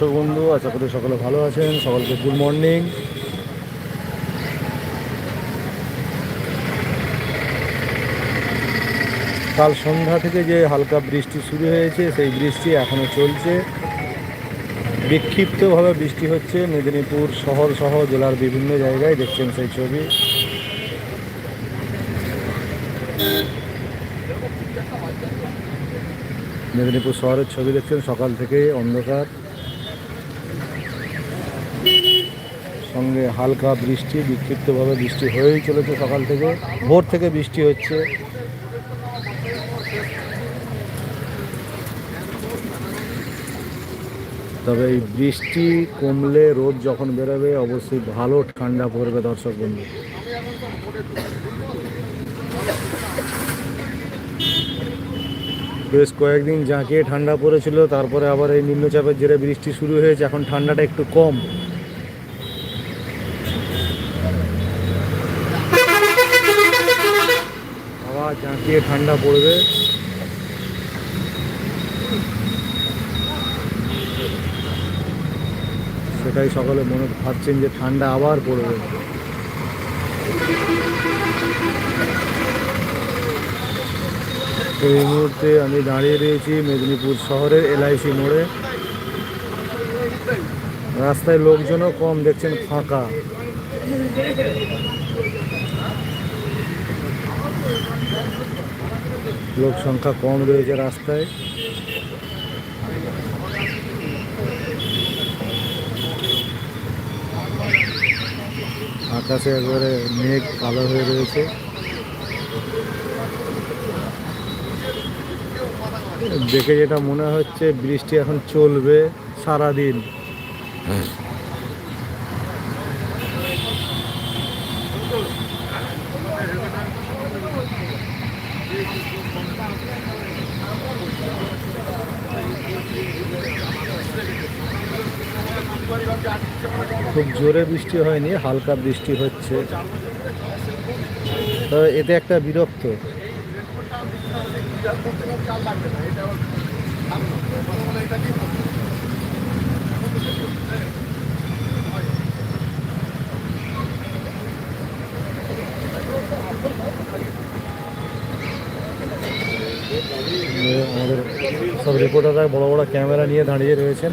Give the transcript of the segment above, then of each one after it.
দর্শক বন্ধু, আশা করি সকলে ভালো আছেন। সকলকে গুড মর্নিং কাল সন্ধ্যা থেকে যে হালকা বৃষ্টি শুরু হয়েছে, সেই বৃষ্টি এখনও চলছে। বিক্ষিপ্তভাবে বৃষ্টি হচ্ছে। মেদিনীপুর শহর সহ জেলার বিভিন্ন জায়গায় দেখছেন সেই ছবি। মেদিনীপুর শহরের ছবি দেখছেন। সকাল থেকে অন্ধকার। সঙ্গে হালকা বৃষ্টি, বিক্ষিপ্তভাবে বৃষ্টি হয়েই চলেছে সকাল থেকে। ভোর থেকে বৃষ্টি হচ্ছে। তবে এই বৃষ্টি কমলে রোদ যখন বেরোবে, অবশ্যই ভালো ঠান্ডা পড়বে দর্শক বন্ধু। বেশ কয়েকদিন জাঁকিয়ে ঠান্ডা পড়েছিল, তারপরে আবার এই নিম্নচাপের জেরে বৃষ্টি শুরু হয়েছে। এখন ঠান্ডাটা একটু কম। জাঁকিয়ে ঠান্ডা পড়বে। সেটাই সকলে মনে ভাবছেন যে ঠান্ডা আবার পড়বে। এই মুহূর্তে আমি দাঁড়িয়ে রয়েছি মেদিনীপুর শহরের এলআইসি মোড়ে। রাস্তায় লোকজনও কম, দেখছেন ফাঁকা। লোক সংখ্যা কম রয়েছে রাস্তায়। আকাশে একবারে মেঘ কালো হয়ে রয়েছে। দেখে যেটা মনে হচ্ছে, বৃষ্টি এখন চলবে সারাদিন। খুব জোরে বৃষ্টি হয়নি, হালকা বৃষ্টি হচ্ছে। এতে একটা বিরক্ত। আমাদের সব রিপোর্টাররা বড় বড় ক্যামেরা নিয়ে দাঁড়িয়ে রয়েছেন।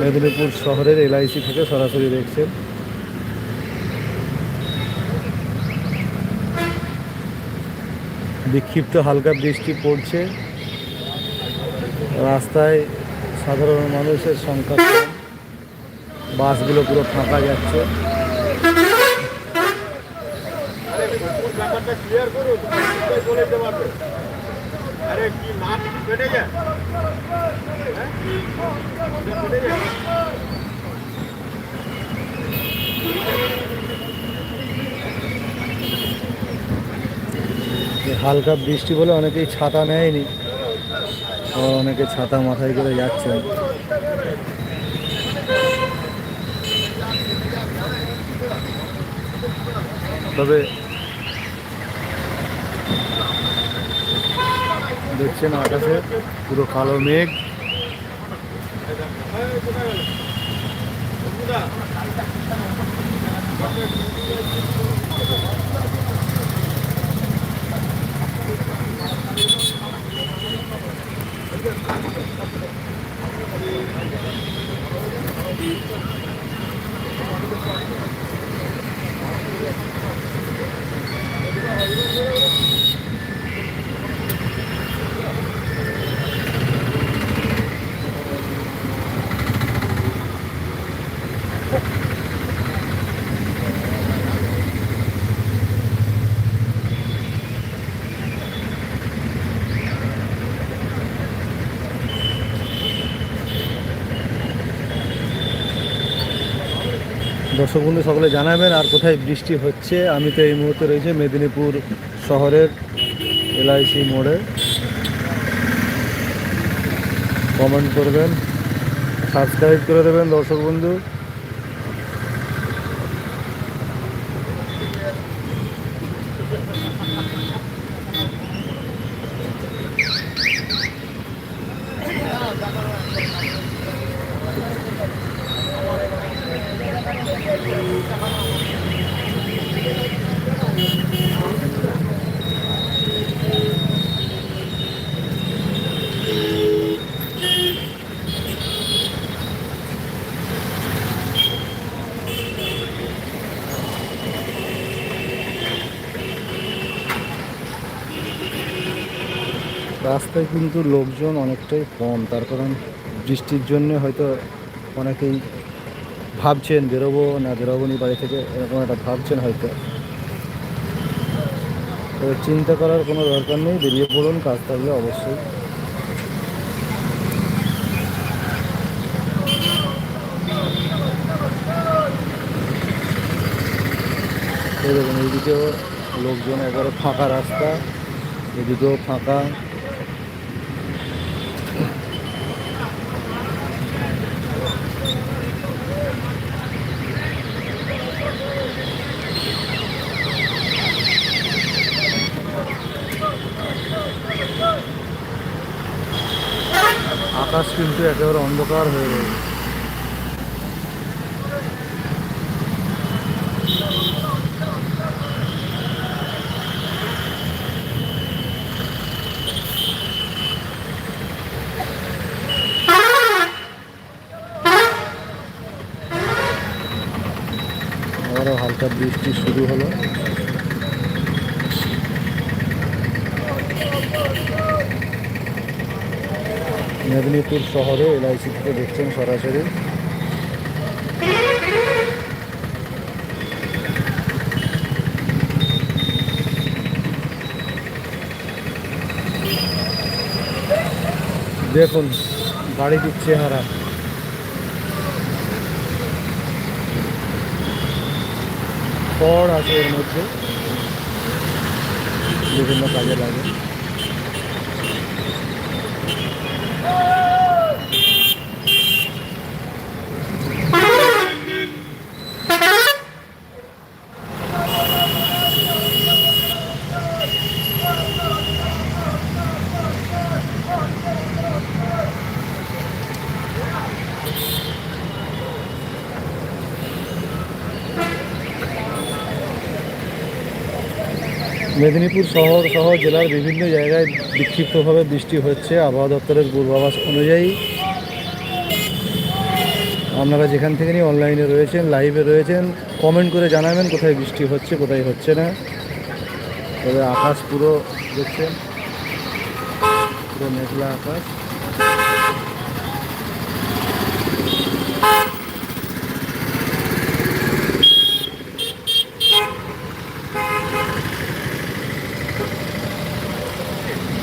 মেদিনীপুর শহরের এলআইসি থেকে সরাসরি দেখছেন। বিক্ষিপ্ত হালকা বৃষ্টি পড়ছে। রাস্তায় সাধারণ মানুষের সংখ্যা বাসগুলো পুরো ফাঁকা যাচ্ছে। আরে কি কেটে যায়? হালকা বৃষ্টি বলে অনেকেই ছাতা নেয়নি। অনেকে ছাতা মাথায় করে যাচ্ছেন। তবে দেখছেন আকাশে পুরো কালো মেঘ। Yeah. দর্শক বন্ধু সকলে জানাবেন আর কোথায় বৃষ্টি হচ্ছে। আমি তো এই মুহূর্তে রয়েছে মেদিনীপুর শহরের এলআইসি মোড়ে। কমেন্ট করবেন সাবস্ক্রাইব করে দেবেন দর্শক বন্ধু রাস্তায় কিন্তু লোকজন অনেকটাই কম। তার কারণ বৃষ্টির জন্য হয়তো অনেকেই ভাবছেন বেরোবো না বেরোবো নি বাড়ি থেকে, এরকম একটা ভাবছেন হয়তো। চিন্তা করার কোনো দরকার নেই, বেরিয়ে পড়ুন, কাজ থাকলে অবশ্যই। দেখুন, এইদিকেও লোকজন একবারে ফাঁকা রাস্তা, এদিকেও ফাঁকা। আকাশ কিন্তু একেবারে অন্ধকার হয়ে রয়েছে। আবারও হালকা বৃষ্টি শুরু হলো। মেদিনীপুর শহরে এলআইসি থেকে দেখছেন সরাসরি। দেখুন গাড়িটির চেহারা। খড় আছে এর মধ্যে। বিভিন্ন কাজে লাগে। মেদিনীপুর শহর সহ জেলার বিভিন্ন জায়গায় বিক্ষিপ্তভাবে বৃষ্টি হচ্ছে। আবহাওয়া দপ্তরের পূর্বাভাস অনুযায়ী আপনারা যেখান থেকে নিয়ে অনলাইনে রয়েছেন, লাইভে রয়েছেন কমেন্ট করে জানাবেন কোথায় বৃষ্টি হচ্ছে, কোথায় হচ্ছে না। তবে আকাশ পুরো দেখছেন, পুরো মেঘলা আকাশ।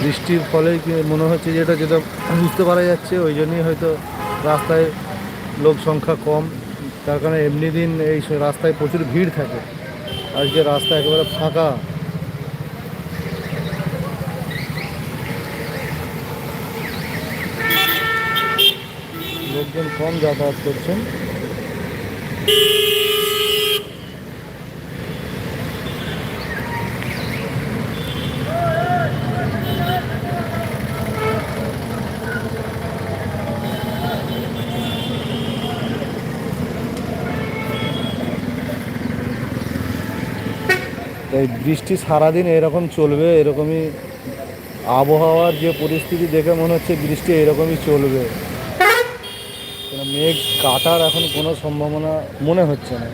বৃষ্টির ফলে মনে হচ্ছে যে এটা যেটা বুঝতে পারা যাচ্ছে, ওই জন্যই হয়তো রাস্তায় লোক সংখ্যা কম। তার কারণে এমনি দিন এই রাস্তায় প্রচুর ভিড় থাকে। আজকে রাস্তা একেবারে ফাঁকা। লোকজন কম যাতায়াত করছেন। তাই বৃষ্টি সারাদিন এরকম চলবে, এরকমই আবহাওয়ার যে পরিস্থিতি দেখে মনে হচ্ছে বৃষ্টি এরকমই চলবে। মেঘ কাটার এখন কোনো সম্ভাবনা মনে হচ্ছে না।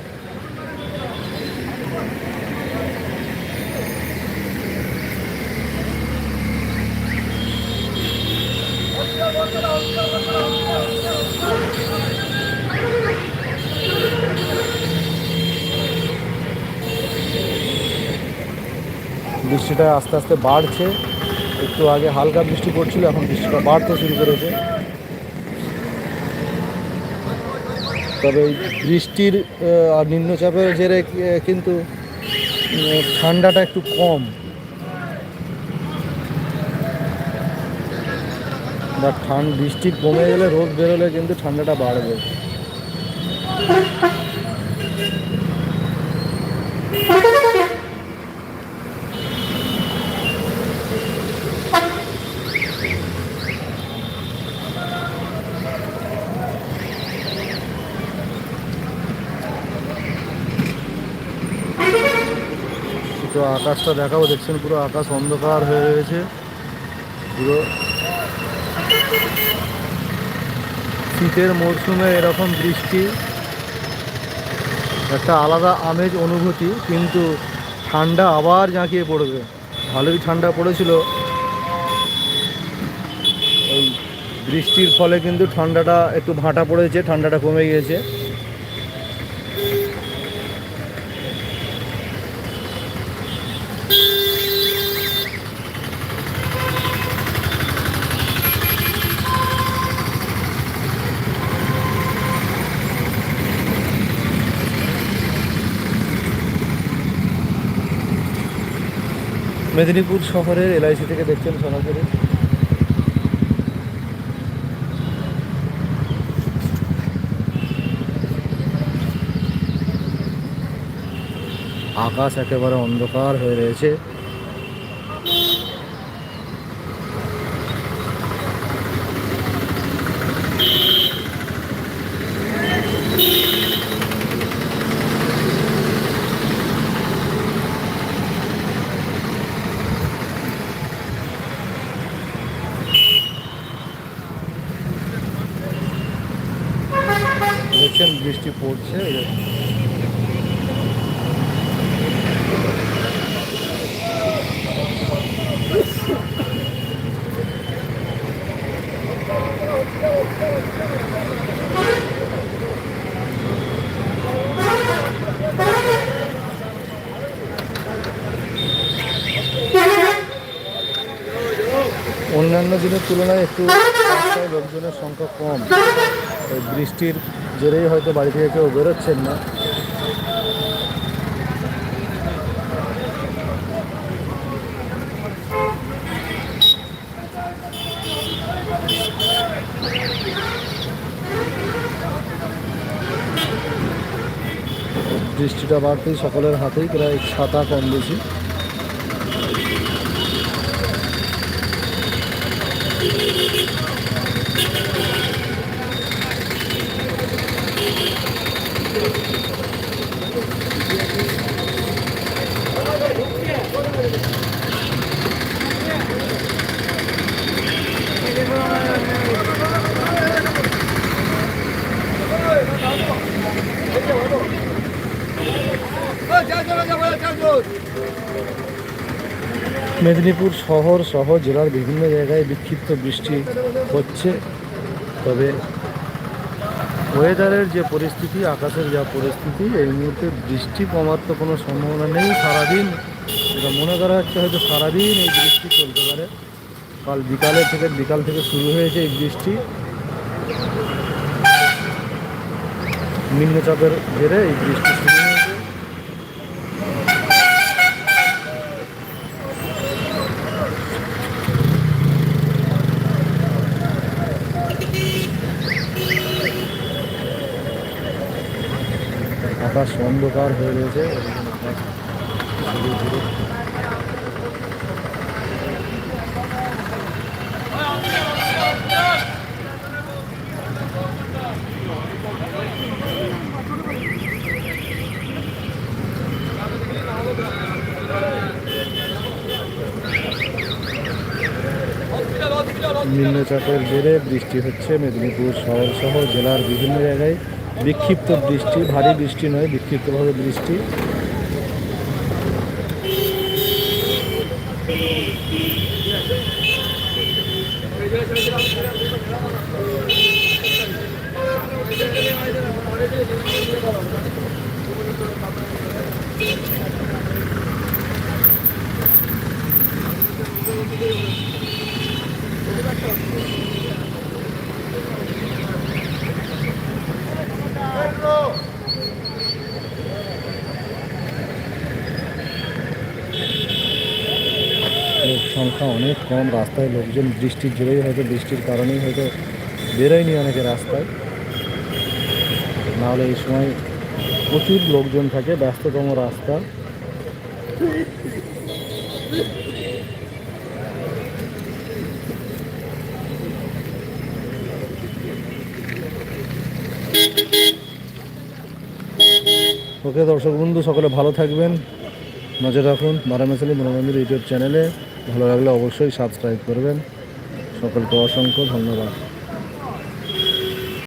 বৃষ্টিটা আস্তে আস্তে বাড়ছে। একটু আগে হালকা বৃষ্টি পড়ছিল, এখন বৃষ্টিটা বাড়তে শুরু করেছে। তবে বৃষ্টির আর নিম্নচাপের জেরে কিন্তু ঠান্ডাটা একটু কম। বা ঠান্ডা বৃষ্টি কমে গেলে, রোদ বেরোলে কিন্তু ঠান্ডাটা বাড়বে। একটু আকাশটা দেখাবো দেখছেন পুরো আকাশ অন্ধকার হয়ে রয়েছে। পুরো শীতের মরশুমে এরকম বৃষ্টি, একটা আলাদা আমেজ অনুভূতি, কিন্তু ঠান্ডা আবার জাঁকিয়ে পড়বে। ভালোই ঠান্ডা পড়েছিল। ওই বৃষ্টির ফলে কিন্তু ঠান্ডাটা একটু ভাঁটা পড়েছে, ঠান্ডাটা কমে গিয়েছে। মেদিনীপুর শহরের এলআইসি থেকে দেখছেন সরাসরি। আকাশ একেবারে অন্ধকার হয়ে রয়েছে দেখছেন যে। অন্যান্য দিনের তুলনায় একটু লোকজনের সংখ্যা কম বৃষ্টির জেরেই হয়তো বাড়ি থেকে কেউ বেরোচ্ছেন না। বৃষ্টিটা বাড়তেই সকলের হাতেই প্রায় ছাতা কম বেশি। মেদিনীপুর শহর সহ জেলার বিভিন্ন জায়গায় বিক্ষিপ্ত বৃষ্টি হচ্ছে। তবে ওয়েদারের যে পরিস্থিতি, আকাশের যা পরিস্থিতি, এই মুহূর্তে বৃষ্টি কমার তো কোনো সম্ভাবনা নেই সারাদিন। এটা মনে করা হচ্ছে হয়তো সারাদিন এই বৃষ্টি চলতে পারে। কাল বিকালে থেকে, বিকাল থেকে শুরু হয়েছে এই বৃষ্টি। নিম্নচাপের জেরে এই বৃষ্টি শুরু হয়েছে আকাশ অন্ধকার হয়ে রয়েছে। নিম্নচাপের জেরে বৃষ্টি হচ্ছে মেদিনীপুর শহর সহ জেলার বিভিন্ন জায়গায়। বিক্ষিপ্ত বৃষ্টি ভারী বৃষ্টি নয় বিক্ষিপ্তভাবে বৃষ্টি। অনেক কম রাস্তায় লোকজন বৃষ্টির জোরেই হয়তো বৃষ্টির কারণেই হয়তো বেরোয়নি অনেকে রাস্তায়। নাহলে এই সময় প্রচুর লোকজন থাকে, ব্যস্ততম রাস্তা। ওকে দর্শক বন্ধু, সকলে ভালো থাকবেন। নজর রাখুন বারামেসালি মনোরঞ্জন ইউটিউব চ্যানেলে। ভালো লাগলে অবশ্যই সাবস্ক্রাইব করবেন। সকলকে অসংখ্য ধন্যবাদ।